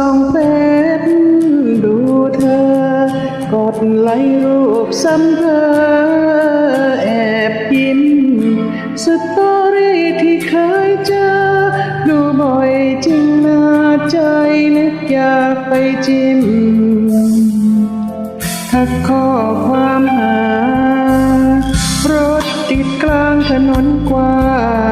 ส่องเฟซดูเธอกดไลค์รูปซ้ำเธอแอบยิ้มสตอรี่ที่เคยเจอ ดูบ่อยจริงน่าใจนึกอยากไปจิ้มทักข้อความหารถติดกลางถนนกว้าง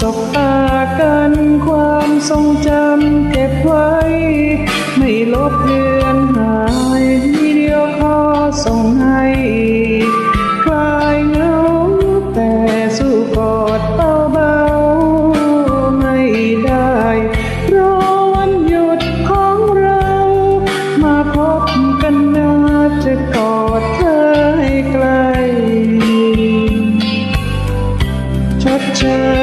สบตากันความทรงจำเก็บไว้ ไม่ลบเลือนหายวิดีโอคอส่งให้คลายเหงาแต่สู้กอดเบาๆไม่ได้รอวันหยุดของเรา มาพบกันนาจะกอดเธอให้ไกลชดเชย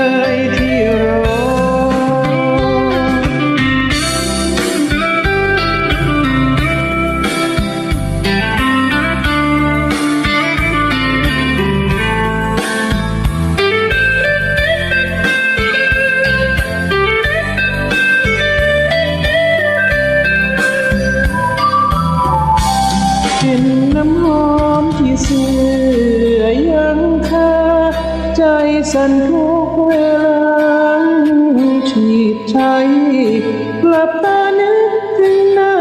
กลิ่นน้ำหอมที่เสื้อยังคาใจสั่นทุกเวลาฉีดใช้กลับตานึกถึงหน้า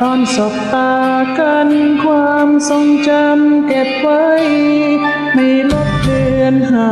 ตอนสบตากันความทรงจำเก็บไว้ ไม่ลบเลือนหา